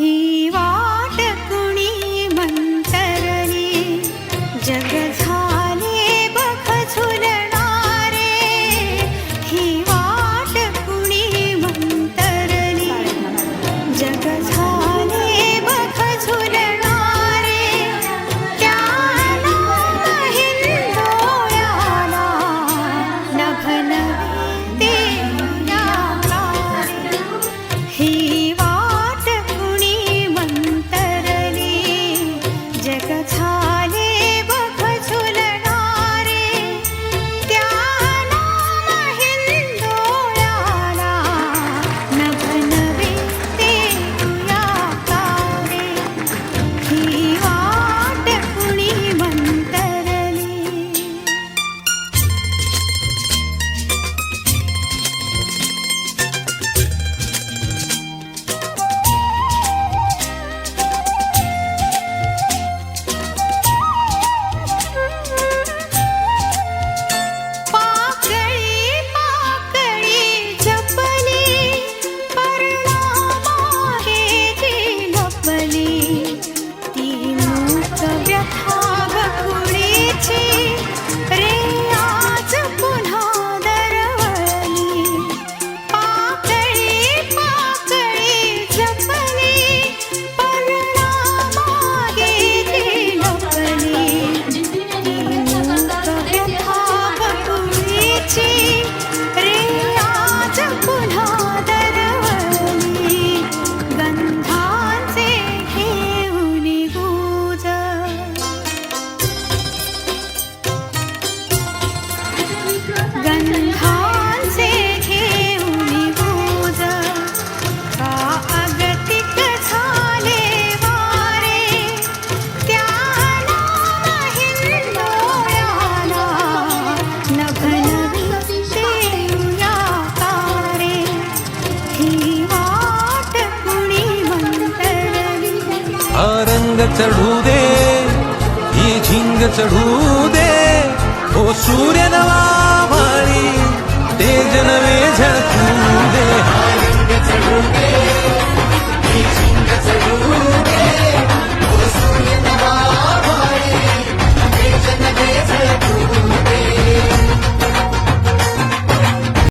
ही वाट कुणी मंतरली झुलणारे. ही वाट जग झाले हा रंग चढू दे ही झिंग चढू दे. हो सूर्य नवा भाळी तेज नवे